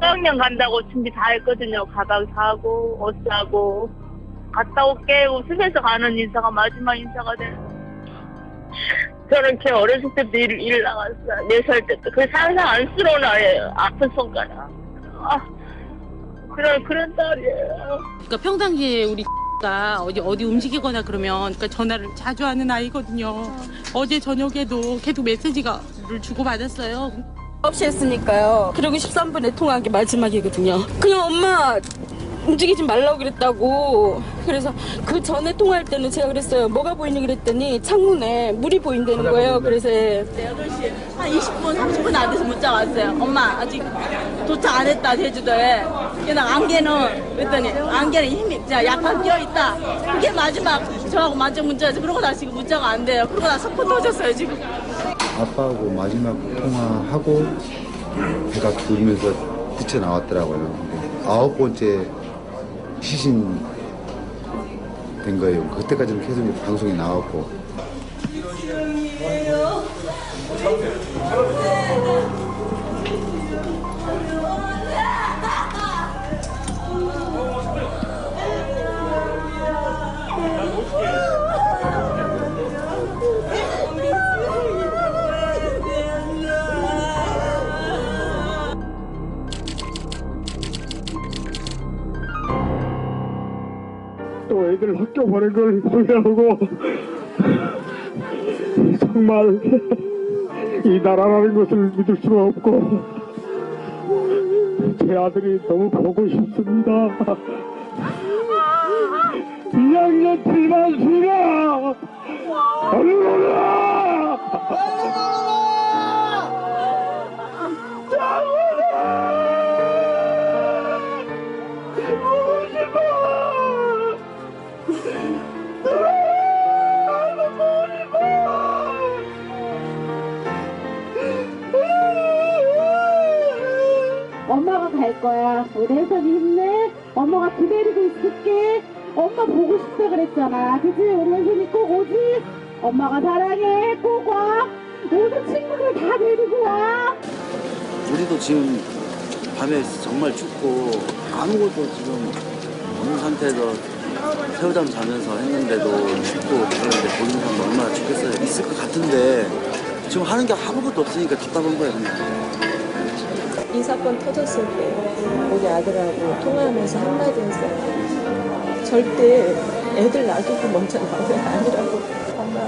수학여행 간다고 준비 다 했거든요. 가방 사고, 옷 사고. 갔다 올게 웃으면서 가는 인사가 마지막 인사가 돼. 저는 걔 어렸을 때도 일, 일 나갔어요. 네 살 때도. 그 상상 안쓰러운 아이예요. 아픈 손가락. 아, 그런, 그런 딸이에요. 그러니까 평상시에 우리 가 어디 어디 움직이거나 그러면 그러니까 전화를 자주 하는 아이거든요. 어제 저녁에도 계속 메시지가 를 주고 받았어요. 없이 했으니까요. 그리고 13분에 통화한 게 마지막이거든요. 그냥 엄마 움직이지 말라고 그랬다고. 그래서 그 전에 통화할 때는 제가 그랬어요. 뭐가 보이니 그랬더니 창문에 물이 보인다는 거예요. 그래서 예. 한 20분, 30분 안 돼서 문자가 왔어요. 엄마, 아직 도착 안 했다, 제주도에. 그냥 안개는, 그랬더니, 안개는 힘이, 진짜 약간 끼어있다. 그게 마지막, 저하고 만져 문자였어. 그러고 나서 지금 문자가 안 돼요. 그러고 나서 폰 터졌어요, 지금. 아빠하고 마지막 통화하고 배가 부르면서 뛰쳐 나왔더라고요. 근데 아홉 번째 시신 된 거예요. 그때까지는 계속 방송이 나왔고. 또 애들 학교 보낸 걸 후회하고 정말 이 나라라는 것을 믿을 수가 없고 제 아들이 너무 보고 싶습니다. 2학년 7반 수가 얼른 오라! 거야. 우리 혜선이 힘내. 엄마가 기다리고 있을게. 엄마 보고 싶다 그랬잖아. 그치? 우리 혜선이 꼭 오지? 엄마가 사랑해. 꼭 와. 모든 친구들 다 데리고 와. 우리도 지금 밤에 정말 춥고 아무것도 지금 없는 상태에서 새우잠 자면서 했는데도 춥고 그러는데 보는 사람 얼마나 좋겠어요. 있을 것 같은데 지금 하는 게 아무것도 없으니까 답답한 거야 그냥. 이 사건 터졌을 때 우리 아들하고 통화하면서 한마디 했어요. 절대 애들 놔두고 먼저 나오는 게 아니라고. 엄마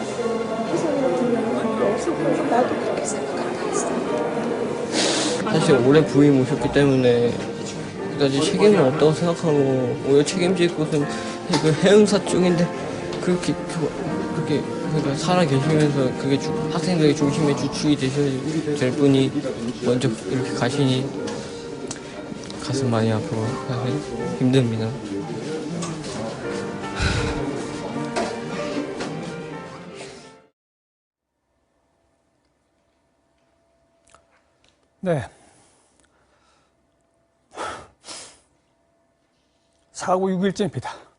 혜선이랑 분명히 관계 없을 거고 나도 그렇게 생각한다 했어요. 사실 오래 부인 모셨기 때문에 그다지 책임은 없다고 생각하고 오히려 책임질 곳은 그 해운사 쪽인데 그렇게 그- 그렇게 그러니까 살아 계시면서 그게 주- 학생들의 중심의 주축이 되셔야 될 분이 먼저 이렇게 가시니 가슴 많이 아프고 사실 힘듭니다. 네. 사고 6일째입니다.